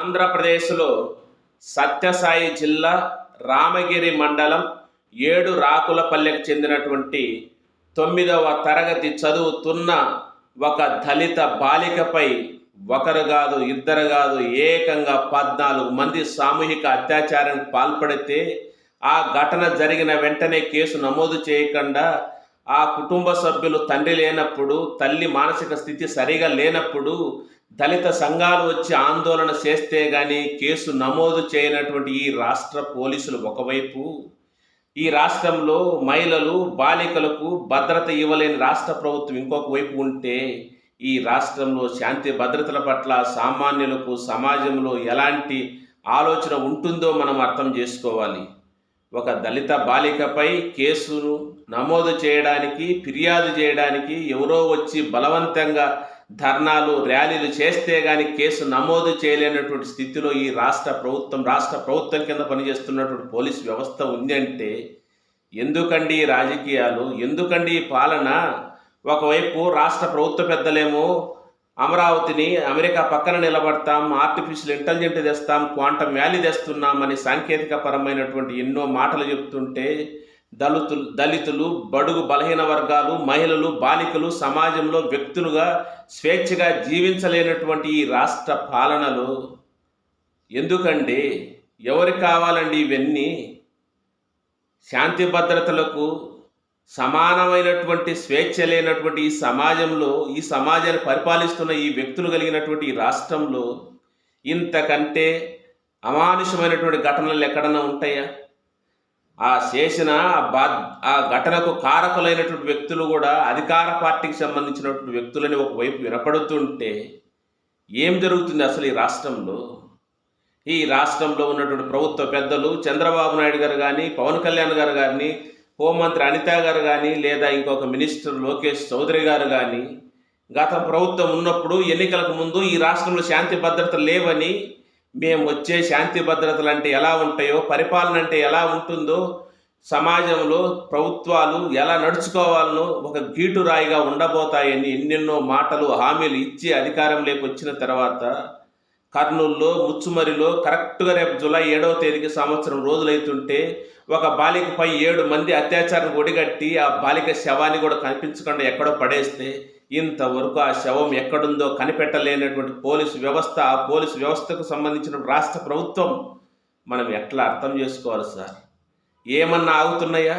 ఆంధ్రప్రదేశ్లో సత్యసాయి జిల్లా రామగిరి మండలం ఏడు రాకులపల్లెకు చెందినటువంటి తొమ్మిదవ తరగతి చదువుతున్న ఒక దళిత బాలికపై ఒకరు కాదు ఇద్దరు కాదు ఏకంగా పద్నాలుగు మంది సామూహిక అత్యాచారానికి పాల్పడితే ఆ ఘటన జరిగిన వెంటనే కేసు నమోదు చేయకుండా ఆ కుటుంబ సభ్యులు తండ్రి లేనప్పుడు తల్లి మానసిక స్థితి సరిగా లేనప్పుడు దళిత సంఘాలు వచ్చి ఆందోళన చేస్తే కానీ కేసు నమోదు చేయనటువంటి ఈ రాష్ట్ర పోలీసులు ఒకవైపు ఈ రాష్ట్రంలో మహిళలు బాలికలకు భద్రత ఇవ్వలేని రాష్ట్ర ప్రభుత్వం ఇంకొక వైపు ఉంటే ఈ రాష్ట్రంలో శాంతి భద్రతల పట్ల సామాన్యులకు సమాజంలో ఎలాంటి ఆలోచన ఉంటుందో మనం అర్థం చేసుకోవాలి. ఒక దళిత బాలికపై కేసును నమోదు చేయడానికి ఫిర్యాదు చేయడానికి ఎవరో వచ్చి బలవంతంగా ధర్నాలు ర్యాలీలు చేస్తే కానీ కేసు నమోదు చేయలేనటువంటి స్థితిలో ఈ రాష్ట్ర ప్రభుత్వం రాష్ట్ర ప్రభుత్వం కింద పనిచేస్తున్నటువంటి పోలీస్ వ్యవస్థ ఉంది అంటే ఎందుకండి ఈ రాజకీయాలు? ఎందుకండి ఈ పాలన? ఒకవైపు రాష్ట్ర ప్రభుత్వ పెద్దలేమో అమరావతిని అమెరికా పక్కన నిలబడతాం ఆర్టిఫిషియల్ ఇంటెలిజెంట్ తెస్తాం క్వాంటమ్ వ్యాలీ తెస్తున్నామని సాంకేతిక పరమైనటువంటి ఎన్నో మాటలు చెప్తుంటే దళితులు దళితులు బడుగు బలహీన వర్గాలు మహిళలు బాలికలు సమాజంలో వ్యక్తులుగా స్వేచ్ఛగా జీవించలేనటువంటి ఈ రాష్ట్ర పాలనలు ఎందుకండి? ఎవరికి కావాలండి ఇవన్నీ? శాంతి భద్రతలకు సమానమైనటువంటి స్వేచ్ఛ లేనటువంటి ఈ సమాజంలో ఈ సమాజాన్ని పరిపాలిస్తున్న ఈ వ్యక్తులు కలిగినటువంటి ఈ రాష్ట్రంలో ఇంతకంటే అమానుషమైనటువంటి ఘటనలు ఎక్కడన్నా ఉంటాయా? ఆ చేసిన ఆ ఆ ఘటనకు కారకులైనటువంటి వ్యక్తులు కూడా అధికార పార్టీకి సంబంధించినటువంటి వ్యక్తులని ఒకవైపు వినపడుతుంటే ఏం జరుగుతుంది అసలు ఈ రాష్ట్రంలో? ఈ రాష్ట్రంలో ఉన్నటువంటి ప్రభుత్వ పెద్దలు చంద్రబాబు నాయుడు గారు కానీ పవన్ కళ్యాణ్ గారు కానీ హోంమంత్రి అనిత గారు కానీ లేదా ఇంకొక మినిస్టర్ లోకేష్ చౌదరి గారు కానీ గత ప్రభుత్వం ఉన్నప్పుడు ఎన్నికలకు ముందు ఈ రాష్ట్రంలో శాంతి భద్రత లేవని మేము వచ్చే శాంతి భద్రతలు అంటే ఎలా ఉంటాయో పరిపాలన అంటే ఎలా ఉంటుందో సమాజంలో ప్రభుత్వాలు ఎలా నడుచుకోవాలనో ఒక గీటు రాయిగా ఉండబోతాయని ఎన్నెన్నో మాటలు హామీలు ఇచ్చి అధికారంలోకి వచ్చిన తర్వాత కర్నూలులో ముచ్చుమరిలో కరెక్ట్గా రేపు జూలై ఏడవ తేదీకి సంవత్సరం రోజులైతుంటే ఒక బాలికపై ఏడు మంది అత్యాచారం ఒడిగట్టి ఆ బాలిక శవాన్ని కూడా కనిపించకుండా ఎక్కడో పడేస్తే ఇంతవరకు ఆ శవం ఎక్కడుందో కనిపెట్టలేనటువంటి పోలీసు వ్యవస్థ ఆ పోలీసు వ్యవస్థకు సంబంధించిన రాష్ట్ర ప్రభుత్వం మనం ఎట్లా అర్థం చేసుకోవాలి సార్? ఏమన్నా ఆగుతున్నాయా?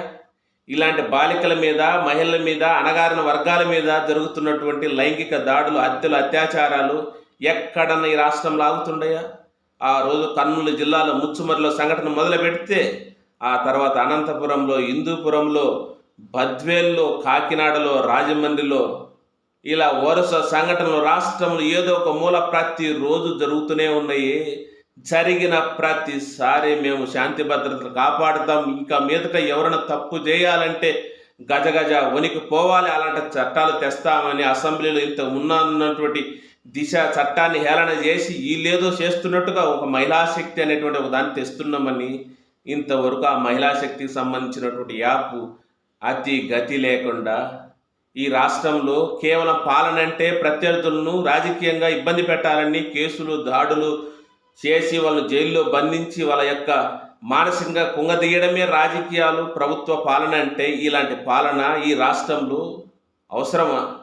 ఇలాంటి బాలికల మీద మహిళల మీద అణగారిన వర్గాల మీద జరుగుతున్నటువంటి లైంగిక దాడులు హత్యలు అత్యాచారాలు ఎక్కడన్నా ఈ రాష్ట్రంలో ఆగుతుండయా? ఆ రోజు కర్నూలు జిల్లాలో ముచ్చుమరిలో సంఘటన మొదలు పెడితే ఆ తర్వాత అనంతపురంలో హిందూపురంలో బద్వేల్లో కాకినాడలో రాజమండ్రిలో ఇలా వరుస సంఘటనలు రాష్ట్రంలో ఏదో ఒక మూల ప్రతి రోజు జరుగుతూనే ఉన్నాయి. జరిగిన ప్రతిసారి మేము శాంతి భద్రతలు కాపాడుతాం. ఇంకా మీదట ఎవరైనా తప్పు చేయాలంటే గజ గజ వణికి పోవాలి అలాంటి చట్టాలు తెస్తామని అసెంబ్లీలో ఇంత ఉన్నటువంటి దిశ చట్టాన్ని హేళన చేసి వీళ్ళేదో చేస్తున్నట్టుగా ఒక మహిళా శక్తి అనేటువంటి ఒక దాన్ని తెస్తున్నామని ఇంతవరకు ఆ మహిళా శక్తికి సంబంధించినటువంటి యాప్ అతి గతి లేకుండా ఈ రాష్ట్రంలో కేవలం పాలన అంటే ప్రత్యర్థులను రాజకీయంగా ఇబ్బంది పెట్టాలని కేసులు దాడులు చేసి వాళ్ళు జైల్లో బంధించి వాళ్ళ యొక్క మానసికంగా కుంగదీయడమే రాజకీయాలు. ప్రభుత్వ పాలన అంటే ఇలాంటి పాలన ఈ రాష్ట్రంలో అవసరమా?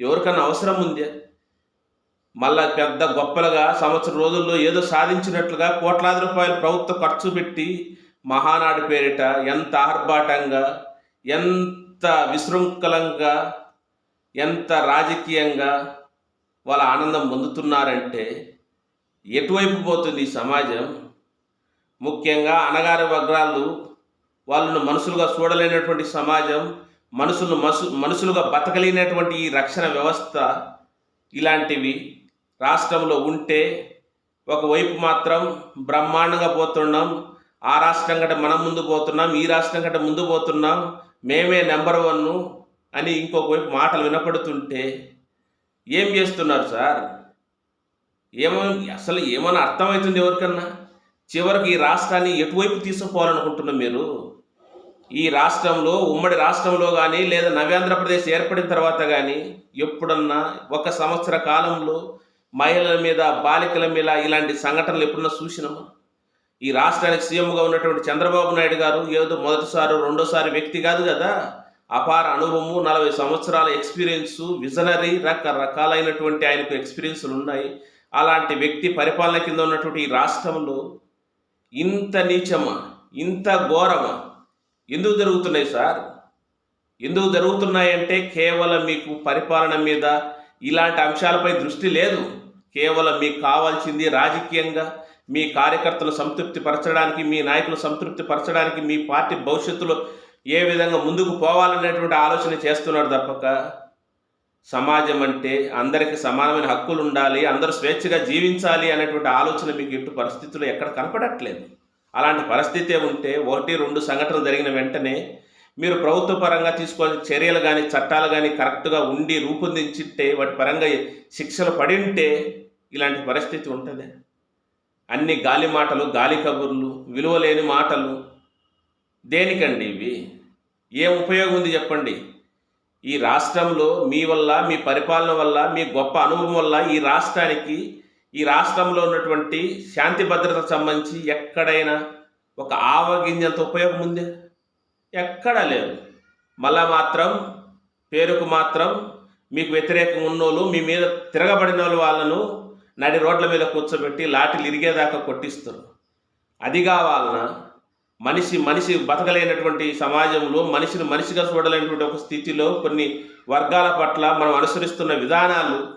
ఎవరికన్నా అవసరం ఉందే? మళ్ళా పెద్ద గొప్పలుగా సంవత్సరం రోజుల్లో ఏదో సాధించినట్లుగా కోట్లాది రూపాయలు ప్రభుత్వ ఖర్చు పెట్టి మహానాడు పేరిట ఎంత ఆర్భాటంగా ఎంత ఎంత విశృంఖలంగా ఎంత రాజకీయంగా వాళ్ళ ఆనందం పొందుతున్నారంటే ఎటువైపు పోతుంది ఈ సమాజం? ముఖ్యంగా అనగారి వర్గాలు వాళ్ళను మనుషులుగా చూడలేనటువంటి సమాజం మనుషులు మసు మనుషులుగా బతకలేనటువంటి ఈ రక్షణ వ్యవస్థ ఇలాంటివి రాష్ట్రంలో ఉంటే ఒకవైపు మాత్రం బ్రహ్మాండంగా పోతున్నాం ఆ రాష్ట్రం కంటే మనం ముందు పోతున్నాం ఈ రాష్ట్రం కంటే ముందు పోతున్నాం మేమే నెంబర్ వన్ను అని ఇంకొక వైపు మాటలు వినపడుతుంటే ఏం చేస్తున్నారు సార్? ఏమో అసలు ఏమైనా అర్థమవుతుంది ఎవరికన్నా? చివరికి ఈ రాష్ట్రాన్ని ఎటువైపు తీసుకుపోవాలనుకుంటున్నాం మీరు? ఈ రాష్ట్రంలో ఉమ్మడి రాష్ట్రంలో కానీ లేదా నవ్యాంధ్రప్రదేశ్ ఏర్పడిన తర్వాత కానీ ఎప్పుడన్నా ఒక సంవత్సర కాలంలో మహిళల మీద బాలికల మీద ఇలాంటి సంఘటనలు ఎప్పుడన్నా చూసినామా ఈ రాష్ట్రానికి సీఎంగా ఉన్నటువంటి చంద్రబాబు నాయుడు గారు ఏదో మొదటిసారి రెండోసారి వ్యక్తి కాదు కదా. అపార అనుభవము నలభై సంవత్సరాల ఎక్స్పీరియన్స్ విజనరీ రకరకాలైనటువంటి ఆయనకు ఎక్స్పీరియన్స్లు ఉన్నాయి. అలాంటి వ్యక్తి పరిపాలన కింద ఉన్నటువంటి ఈ రాష్ట్రంలో ఇంత నీచమా ఇంత ఘోరమా? ఎందుకు జరుగుతున్నాయి సార్? ఎందుకు జరుగుతున్నాయంటే కేవలం మీకు పరిపాలన మీద ఇలాంటి అంశాలపై దృష్టి లేదు. కేవలం మీకు కావాల్సింది రాజకీయంగా మీ కార్యకర్తలు సంతృప్తి పరచడానికి మీ నాయకులు సంతృప్తి పరచడానికి మీ పార్టీ భవిష్యత్తులో ఏ విధంగా ముందుకు పోవాలనేటువంటి ఆలోచన చేస్తున్నారు తప్పక. సమాజం అంటే అందరికీ సమానమైన హక్కులు ఉండాలి అందరూ స్వేచ్ఛగా జీవించాలి అనేటువంటి ఆలోచన మీకు ఇటు పరిస్థితుల్లో ఎక్కడ కనపడట్లేదు. అలాంటి పరిస్థితే ఉంటే ఒకటి రెండు సంఘటనలు జరిగిన వెంటనే మీరు ప్రభుత్వ పరంగా తీసుకోవాల్సిన చర్యలు కానీ చట్టాలు కానీ కరెక్ట్గా ఉండి రూపొందించితే వాటి పరంగా శిక్షలు పడి ఉంటే ఇలాంటి పరిస్థితి ఉంటుంది. అన్ని గాలి మాటలు గాలి కబుర్లు విలువలేని మాటలు. దేనికండి ఇవి? ఏం ఉపయోగం ఉంది చెప్పండి? ఈ రాష్ట్రంలో మీ వల్ల మీ పరిపాలన వల్ల మీ గొప్ప అనుభవం వల్ల ఈ రాష్ట్రానికి ఈ రాష్ట్రంలో ఉన్నటువంటి శాంతి భద్రతకు సంబంధించి ఎక్కడైనా ఒక ఆవగింజంత ఉపయోగం ఉంది? ఎక్కడా లేదు. మళ్ళా మాత్రం పేరుకు మాత్రం మీకు వ్యతిరేకంగా ఉన్నోళ్ళు మీ మీద తిరగబడిన వాళ్ళు వాళ్ళను నడి రోడ్ల మీద కూర్చోబెట్టి లాఠీలు ఇరిగేదాకా కొట్టిస్తారు. అది కావాలన్నా మనిషి మనిషి బతకలేనటువంటి సమాజంలో మనిషిని మనిషిగా చూడలేనటువంటి ఒక స్థితిలో కొన్ని వర్గాల పట్ల మనం అనుసరిస్తున్న విధానాలు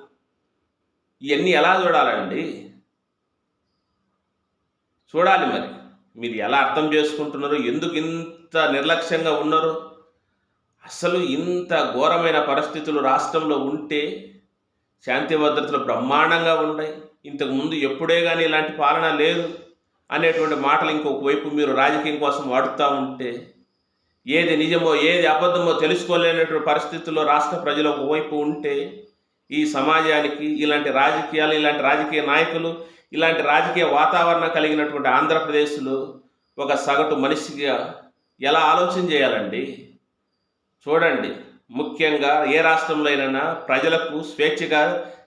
ఇవన్నీ ఎలా చూడాలండి? చూడాలి మరి. మీరు ఎలా అర్థం చేసుకుంటున్నారు? ఎందుకు ఇంత నిర్లక్ష్యంగా ఉన్నారు? అసలు ఇంత ఘోరమైన పరిస్థితులు రాష్ట్రంలో ఉంటే శాంతి భద్రతలు బ్రహ్మాండంగా ఉన్నాయి. ఇంతకుముందు ఎప్పుడే కానీ ఇలాంటి పాలన లేదు అనేటువంటి మాటలు ఇంకొక వైపు మీరు రాజకీయం కోసం వాడుతూ ఉంటే ఏది నిజమో ఏది అబద్ధమో తెలుసుకోలేనటువంటి పరిస్థితుల్లో రాష్ట్ర ప్రజలు ఒకవైపు ఉంటే ఈ సమాజానికి ఇలాంటి రాజకీయాలు ఇలాంటి రాజకీయ నాయకులు ఇలాంటి రాజకీయ వాతావరణం కలిగినటువంటి ఆంధ్రప్రదేశ్లో ఒక సగటు మనిషిగా ఎలా ఆలోచన చేయాలండి? చూడండి. ముఖ్యంగా ఏ రాష్ట్రంలో అయినా ప్రజలకు స్వేచ్ఛగా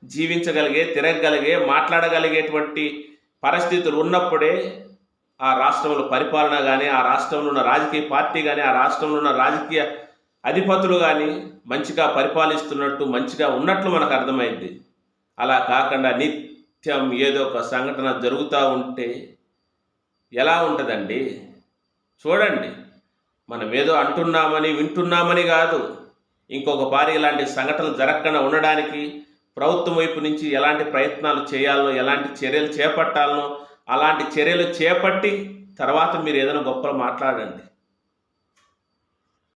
జీవించగలిగే తిరగగలిగే మాట్లాడగలిగేటువంటి పరిస్థితులు ఉన్నప్పుడే ఆ రాష్ట్రంలో పరిపాలన కానీ ఆ రాష్ట్రంలో ఉన్న రాజకీయ పార్టీ కానీ ఆ రాష్ట్రంలో ఉన్న రాజకీయ అధిపతులు కానీ మంచిగా పరిపాలిస్తున్నట్టు మంచిగా ఉన్నట్లు మనకు అర్థమైంది. అలా కాకుండా నిత్యం ఏదో ఒక సంఘటన జరుగుతూ ఉంటే ఎలా ఉంటుందండి? చూడండి. మనం ఏదో అంటున్నామని వింటున్నామని కాదు. ఇంకొక భారీ ఇలాంటి సంఘటనలు జరగకుండా ఉండడానికి ప్రభుత్వం వైపు నుంచి ఎలాంటి ప్రయత్నాలు చేయాలనో ఎలాంటి చర్యలు చేపట్టాలనో అలాంటి చర్యలు చేపట్టి తర్వాత మీరు ఏదైనా గొప్పలు మాట్లాడండి.